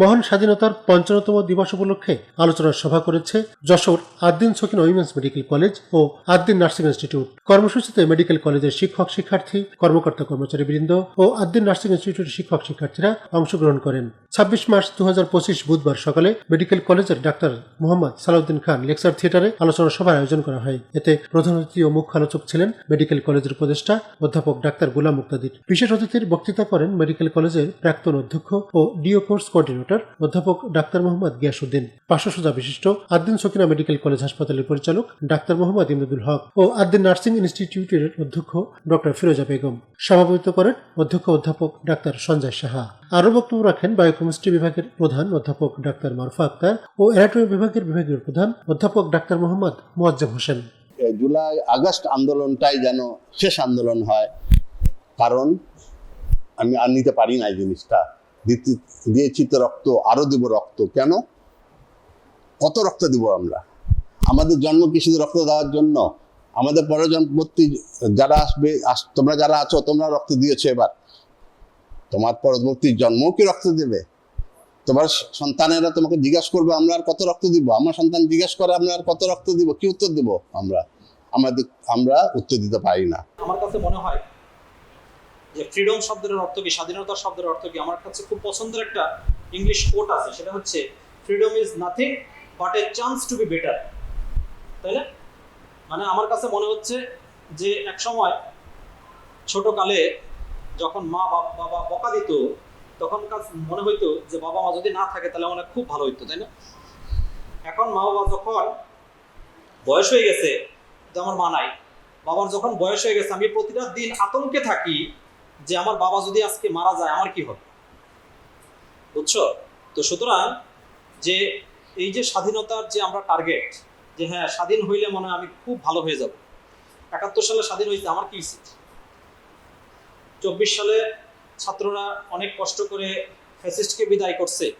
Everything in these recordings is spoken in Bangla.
মহান স্বাধীনতার পঞ্চান্নতম দিবস উপলক্ষে আলোচনা সভা করেছে Jessore Addin Sakina women's medical college ও আদ্দিন নার্সিং ইনস্টিটিউট। কর্মসূচিতে মেডিকেল কলেজের শিক্ষক, শিক্ষার্থী, কর্মকর্তা কর্মচারী বৃন্দ ও আদ্দিন নার্সিং ইনস্টিটিউটের শিক্ষক, শিক্ষার্থীরা অংশগ্রহণ করেন। ছাব্বিশ মার্চ দু হাজার পঁচিশ বুধবার সকালে মেডিকেল কলেজের ডাক্তার মোহাম্মদ সালাউদ্দিন খান লেকচার থিয়েটারে আলোচনা সভার আয়োজন করা হয়। এতে প্রধান অতিথি ও মুখ্য আলোচক ছিলেন মেডিকেল কলেজের উপদেষ্টা, অধ্যাপক ডাক্তার গোলাম মুক্তাদির। বিশেষ অতিথির বক্তৃতা করেন মেডিকেল কলেজের প্রাক্তন অধ্যক্ষ ও ডিও কোর্স কোঅর্ডিনেটর। অধ্যাপক ডাক্তার মোহাম্মদ গিয়াসুদ্দিন পাঁচশো সোজা বিশিষ্ট আদ্দিন সকিনা মেডিকেল কলেজ হাসপাতালের পরিচালক ডাক্তার মোহাম্মদ ইমদাদুল হক ও আদ্দিন নার্সিং ইনস্টিটিউটের অধ্যক্ষ ডক্টর ফিরোজা বেগম। সভাপতিত্ব করেন অধ্যক্ষ অধ্যাপক ডাক্তার সঞ্জয় সাহা। আরও বক্তব্য রাখেন বায়োকেমিস্ট্রি বিভাগের প্রধান অধ্যাপক ডাক্তার মারফা আক্তার ও অ্যানাটমি বিভাগের বিভাগীয় প্রধান অধ্যাপক doctor Mohammad Moazzem Hossain. July August আন্দোলনটাই যেন শেষ আন্দোলন হয়, কারণ আমি আর নিতে পারি না এই জিনিসটা। দিয়েছি তো রক্ত, আরও দিব রক্ত। কেন? কত রক্ত দিব আমরা? আমাদের জন্ম কি শুধু রক্ত দেওয়ার জন্য? আমাদের পরজন্মবর্তী যারা আসবে, আস- তোমরা যারা আছো, তোমরা রক্ত দিয়েছ এবার। তোমার পরবর্তী জন্ম কি রক্ত দেবে? তোমার সন্তানেরা তোমাকে জিজ্ঞাসা করবে, আমরা আর কত রক্ত দিব? আমার সন্তান জিজ্ঞাসা করে, আমরা আর কত রক্ত দিব? কি উত্তর দিব আমরা? আমাদের, আমরা উত্তর দিতে পারি না। আমার কাছে মনে হয় যে ফ্রিডম শব্দের অর্থ কি স্বাধীনতা শব্দের অর্থ কি, আমার কাছে খুব পছন্দের একটা ইংলিশ কোট আছে, সেটা হচ্ছে freedom is nothing but a chance to be better তাই না? মানে আমার কাছে মনে হচ্ছে যে এক সময় ছোটকালে যখন মা বাবা বকা দিত তখন মনে হইতো যে বাবা মা যদি না থাকে তাহলে মনে খুব ভালো হইতো, তাই না? এখন মা বাবা যখন বয়স হয়ে গেছে যে আমার মা নাই। বাবার যখন বয়স হয়ে গেছে, আমি প্রতিটা দিন আতঙ্কে থাকি যে আমার বাবা যদি আজকে মারা যায়, আমার কি হবে? বুঝছ? তো সুতরাং যে এই যে স্বাধীনতার যে আমরা টার্গেট যে হ্যাঁ স্বাধীন হইলে মনে হয় আমি খুব ভালো হয়ে যাব। একাত্তর সালে স্বাধীন হয়েছে আমার কি উচিত? চব্বিশ সালে ছাত্ররা অনেক কষ্ট করে ফ্যাসিস্টকে বিদায় করছে।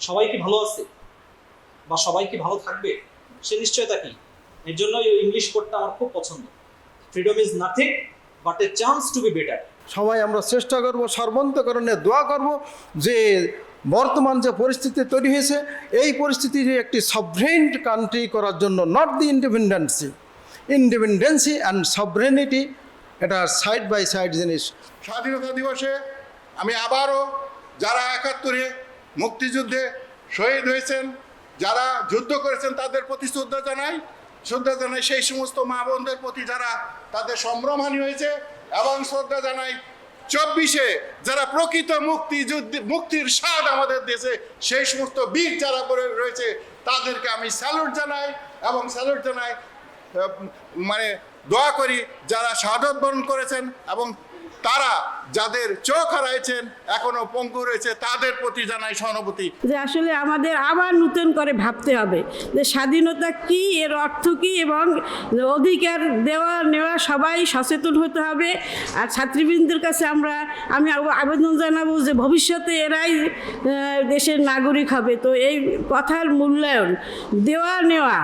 সবাই কি ভালো আছে? বা সবাই কি ভালো থাকবে? সে নিশ্চয়তা কি? এর জন্য ইংলিশ কোডটা আমার খুব পছন্দ। Freedom is nothing but a chance to be better সবাই আমরা চেষ্টা করব, সর্বান্তকরণে দোয়া করব যে বর্তমান যে পরিস্থিতি তৈরি হয়েছে, এই পরিস্থিতির একটি সভরেন কান্ট্রি করার জন্য not the independency independency and sovereignty এটা সাইড বাই সাইড জিনিস। স্বাধীনতা দিবসে আমি আবারও যারা একাত্তরে মুক্তিযুদ্ধে শহীদ হয়েছেন, যারা যুদ্ধ করেছেন তাদের প্রতি শ্রদ্ধা জানাই। শ্রদ্ধা জানাই সেই সমস্ত মা বোনদের প্রতি যারা তাদের সম্ভ্রমহানি হয়েছে এবং শ্রদ্ধা জানাই, চব্বিশে যারা প্রকৃত মুক্তি মুক্তির স্বাদ আমাদের দেশে সেই সমস্ত বীর যারা করে রয়েছে, তাদেরকে আমি স্যালুট জানাই এবং স্যালুট জানাই মানে দোয়া করি যারা শাহাদত বরণ করেছেন এবং তারা যাদের চোখ হারাইছেন এখনও পঙ্গু রয়েছে তাদের প্রতি জানাই সহানুভূতি। যে আসলে আমাদের আবার নতুন করে ভাবতে হবে যে স্বাধীনতা কি এর অর্থ কি এবং অধিকার দেওয়া নেওয়া সবাই সচেতন হতে হবে। আর ছাত্রীবৃন্দের কাছে আমরা আমি আবেদন জানাব যে ভবিষ্যতে এরাই দেশের নাগরিক হবে। তো এই কথার মূল্যায়ন দেওয়া নেওয়া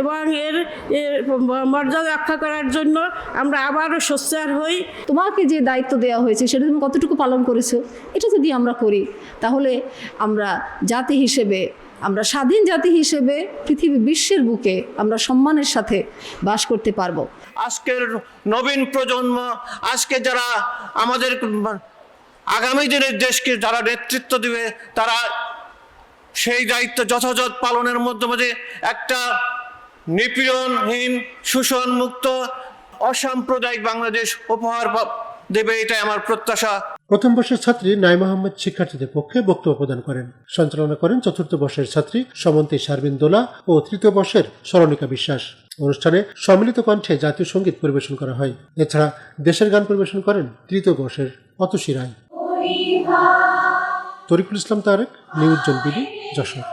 এবং এর এর মর্যাদা রক্ষা করার জন্য আমরা আবারও সোচ্চার হই। তোমাকে যে দায়িত্ব দেওয়া হয়েছে, সেটা তুমি কতটুকু পালন করেছ, এটা যদি আমরা করি, তাহলে আমরা জাতি হিসেবে, আমরা স্বাধীন জাতি হিসেবে পৃথিবী বিশ্বের বুকে আমরা সম্মানের সাথে বাস করতে পারব। আজকের নবীন প্রজন্ম, আজকে যারা আমাদের আগামী দিনের দেশকে যারা নেতৃত্ব দিবে, তারা সেই দায়িত্ব যথাযথ পালনের মাধ্যমে একটা নিপীড়নহীন, শোষণমুক্ত, অসাম্প্রদায়িক বাংলাদেশ উপহার দেবে এটাই আমার প্রত্যাশা। প্রথম বর্ষের ছাত্রী নাই আহমেদ শিক্ষার্থীদের পক্ষে বক্তব্য প্রদান করেন। সঞ্চালনা করেন চতুর্থ বর্ষের ছাত্রী সমন্তী শারমিন দোলা ও তৃতীয় বর্ষের সরণিকা বিশ্বাস। অনুষ্ঠানে সম্মিলিত কণ্ঠে জাতীয় সংগীত পরিবেশন করা হয়। এছাড়া দেশের গান পরিবেশন করেন তৃতীয় বর্ষের অতসী রায়। Tarikul Islam Tarek, news BD, Jashore.